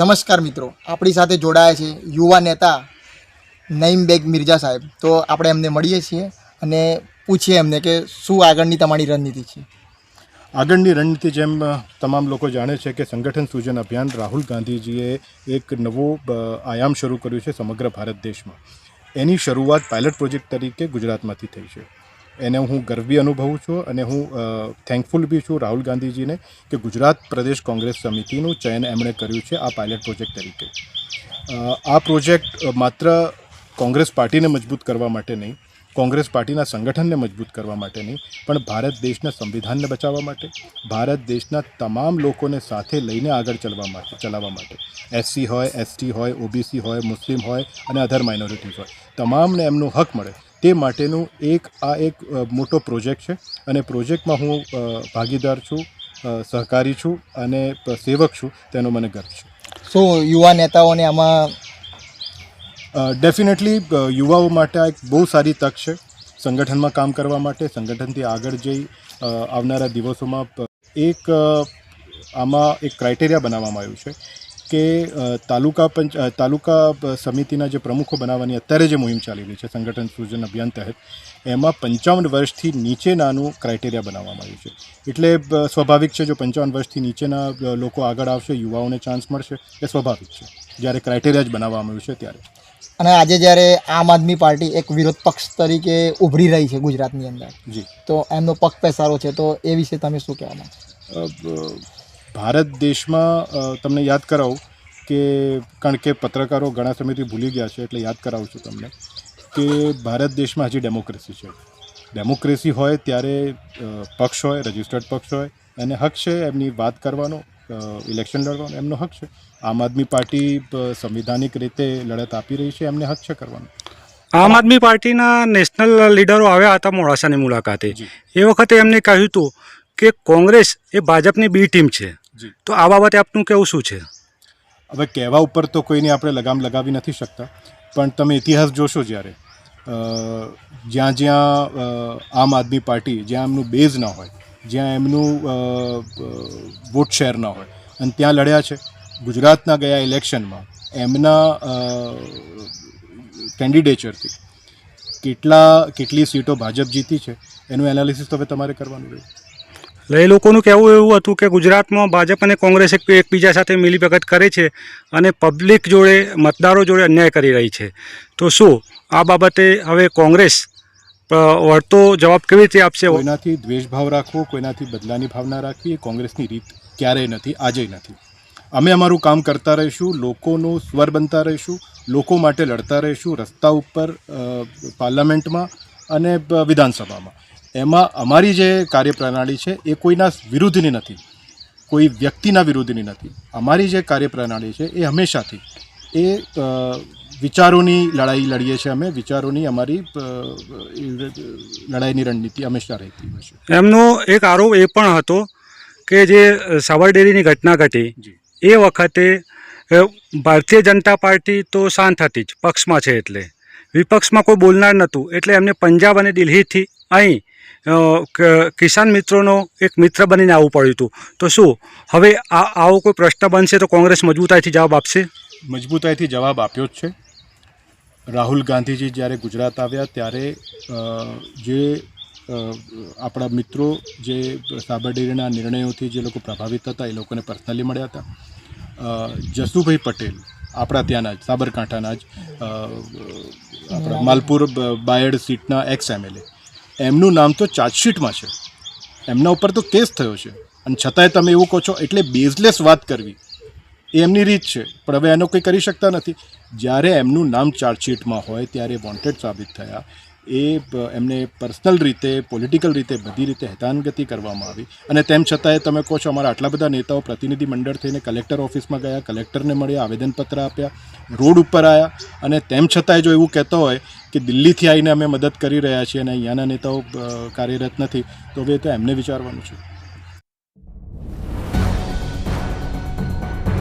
નમસ્કાર મિત્રો, આપણી સાથે જોડાયા છે યુવા નેતા નઈમ બેગ મિર્જા સાહેબ. તો આપણે એમને મળીએ છીએ અને પૂછીએ એમને કે શું આગળની તમારી રણનીતિ છે? આગળની રણનીતિ જેમ તમામ લોકો જાણે છે કે સંગઠન સૂજન અભિયાન રાહુલ ગાંધીજીએ એક નવો આયામ શરૂ કર્યું છે સમગ્ર ભારત દેશમાં. એની શરૂઆત પાયલટ પ્રોજેક્ટ તરીકે ગુજરાતમાંથી થઈ છે. એને હું ગર્વી અનુભવું છું અને હું થેન્કફુલ બી છું રાહુલ ગાંધીજીને કે ગુજરાત પ્રદેશ કોંગ્રેસ સમિતિનું ચયન એમણે કર્યું છે આ પાયલટ પ્રોજેક્ટ તરીકે. આ પ્રોજેક્ટ માત્ર કોંગ્રેસ પાર્ટીને મજબૂત કરવા માટે નહીં, કોંગ્રેસ પાર્ટીના સંગઠનને મજબૂત કરવા માટે નહીં, પણ ભારત દેશના સંવિધાનને બચાવવા માટે, ભારત દેશના તમામ લોકોને સાથે લઈને આગળ ચલવા માટે, ચલાવવા માટે. એસસી હોય એસટી હોય ઓબીસી હોય, મુસ્લિમ હોય અને અધર માઇનોરિટીઝ હોય. તમામને એમનો હક મળે. તે માટેનું એક આ એક મોટો પ્રોજેક્ટ છે અને પ્રોજેક્ટમાં હું ભાગીદાર છું સહકારી છું અને સેવક છું તેનો મને ગર્વ છે. શું યુવા નેતાઓને આમાં ડેફિનેટલી યુવાઓ માટે આ એક બહુ સારી તક છે સંગઠનમાં કામ કરવા માટે સંગઠનથી આગળ જઈ આવનારા દિવસોમાં એક આમાં એક ક્રાઇટેરિયા બનાવવામાં આવ્યું છે કે તાલુકા પંચ તાલુકા સમિતિના જે પ્રમુખો બનાવવાની અત્યારે જે મુહિમ ચાલી રહી છે સંગઠન સૃજન અભિયાન તહેત એમાં પંચાવન વર્ષથી નીચેનાનું ક્રાઇટેરિયા બનાવવામાં આવ્યું છે. એટલે સ્વાભાવિક છે જો પંચાવન વર્ષથી નીચેના લોકો આગળ આવશે યુવાઓને ચાન્સ મળશે એ સ્વાભાવિક છે. જ્યારે ક્રાઇટેરિયા જ બનાવવામાં આવ્યું છે ત્યારે અને આજે જ્યારે આમ આદમી પાર્ટી એક વિરોધ પક્ષ તરીકે ઉભરી રહી છે ગુજરાતની અંદર જી. તો એમનો પગ પેસારો છે તો એ વિશે તમે શું કહેવા માંગો ભારત દેશમાં તમને યાદ કરાવું કે કારણ કે પત્રકારો ઘણા સમયથી ભૂલી ગયા છે એટલે યાદ કરાવું છું તમને કે ભારત દેશમાં હજી ડેમોક્રેસી છે. ડેમોક્રેસી હોય ત્યારે પક્ષ હોય રજિસ્ટર્ડ પક્ષ હોય એને હક છે એમની વાત કરવાનો ઇલેક્શન લડવાનો એમનો હક છે. આમ આદમી પાર્ટી સંવિધાનિક રીતે લડત આપી રહી છે એમને હક છે કરવાનો. આમ આદમી પાર્ટીના નેશનલ લીડરો આવ્યા હતા મોડાસાની મુલાકાતે. જી. એ વખતે એમને કહ્યું હતું કે કોંગ્રેસ એ ભાજપની બી ટીમ છે. જી. તો આ બાબતે આપનું કેવું શું છે? હવે કહેવા ઉપર તો કોઈની આપણે લગામ લગાવી નથી શકતા. પણ તમે ઇતિહાસ જોશો જ્યારે જ્યાં જ્યાં આમ આદમી પાર્ટી જ્યાં એમનું બેઝ ના હોય જ્યાં એમનું વોટ શેર ના હોય અને ત્યાં લડ્યા છે ગુજરાતના ગયા ઇલેક્શનમાં એમના કેન્ડિડેચરથી કેટલા કેટલી સીટો ભાજપ જીતી છે એનું એનાલિસિસ તો હવે તમારે કરવાનું રહ્યું. એટલે એ લોકોનું કહેવું એવું હતું કે ગુજરાતમાં ભાજપ અને કોંગ્રેસ એક એકબીજા સાથે મિલીભગત કરે છે અને પબ્લિક જોડે, મતદારો જોડે અન્યાય કરી રહી છે. તો શું આ બાબતે હવે કોંગ્રેસ વળતો જવાબ કેવી રીતે આપશે? કોઈનાથી દ્વેષભાવ રાખવો, કોઈનાથી બદલાની ભાવના રાખવી, એ કોંગ્રેસની રીત ક્યારેય નથી, આજે નથી. અમે અમારું કામ કરતા રહીશું, લોકોનું સ્વર બનતા રહીશું, લોકો માટે લડતા રહીશું, રસ્તા ઉપર પાર્લામેન્ટમાં અને વિધાનસભામાં. એમાં અમારી જે કાર્યપ્રણાલી છે એ કોઈના વિરુદ્ધની નથી. કોઈ વ્યક્તિના વિરુદ્ધની નથી. અમારી જે કાર્યપ્રણાલી છે એ હંમેશાથી. એ વિચારોની લડાઈ લડીએ છીએ અમે. વિચારોની અમારી લડાઈની રણનીતિ હંમેશા રહેતી હોય છે. એમનો એક આરોપ એ પણ હતો કે જે સાવરડેરીની ઘટના ઘટી એ વખતે ભારતીય જનતા પાર્ટી તો શાંત હતી જ પક્ષમાં છે એટલે. વિપક્ષમાં કોઈ બોલનાર નહોતું એટલે એમને પંજાબ અને દિલ્હીથી અહીં કિસાન મિત્રોનો એક મિત્ર બનીને આવવું પડ્યું હતું. તો શું હવે આ આવો કોઈ પ્રશ્ન બનશે તો કોંગ્રેસ મજબૂતાઈથી જવાબ આપશે? મજબૂતાઈથી જવાબ આપ્યો જ છે. રાહુલ ગાંધીજી જ્યારે ગુજરાત આવ્યા ત્યારે જે આપણા મિત્રો જે સાબરડેરીના નિર્ણયોથી જે લોકો પ્રભાવિત હતા એ લોકોને પર્સનલી મળ્યા હતા. જસુભાઈ પટેલ આપણા ત્યાંના જ સાબરકાંઠાના જ આપણા માલપુર બાયડ સીટના એક્સ એમએલએ એમનું નામ તો ચાર્જશીટમાં છે. એમના ઉપર તો કેસ થયો છે. અને છતાંય તમે એવું કહો છો, એટલે બેઝલેસ વાત કરવી. એ એમની રીત છે. પણ હવે એનો કંઈ કરી શકતા નથી. જ્યારે એમનું નામ ચાર્જશીટમાં હોય, ત્યારે વોન્ટેડ સાબિત થયા. એ એમને પર્સનલ રીતે, પોલિટિકલ રીતે બધી રીતે હેતાનગતિ કરવામાં આવી. અને તેમ છતાંય તમે કહો છો અમારા આટલા બધા નેતાઓ પ્રતિનિધિ મંડળ થઈને કલેક્ટર ઓફિસમાં ગયા, કલેક્ટરને મળ્યા, આવેદનપત્ર આપ્યા, રોડ ઉપર આવ્યા અને તેમ છતાંય જો એવું કહેતો હોય કે દિલ્હીથી આવીને અમે મદદ કરી રહ્યા છીએ અને અહીંયાના નેતાઓ કાર્યરત નથી, તો હવે તો એમને વિચારવાનું છે.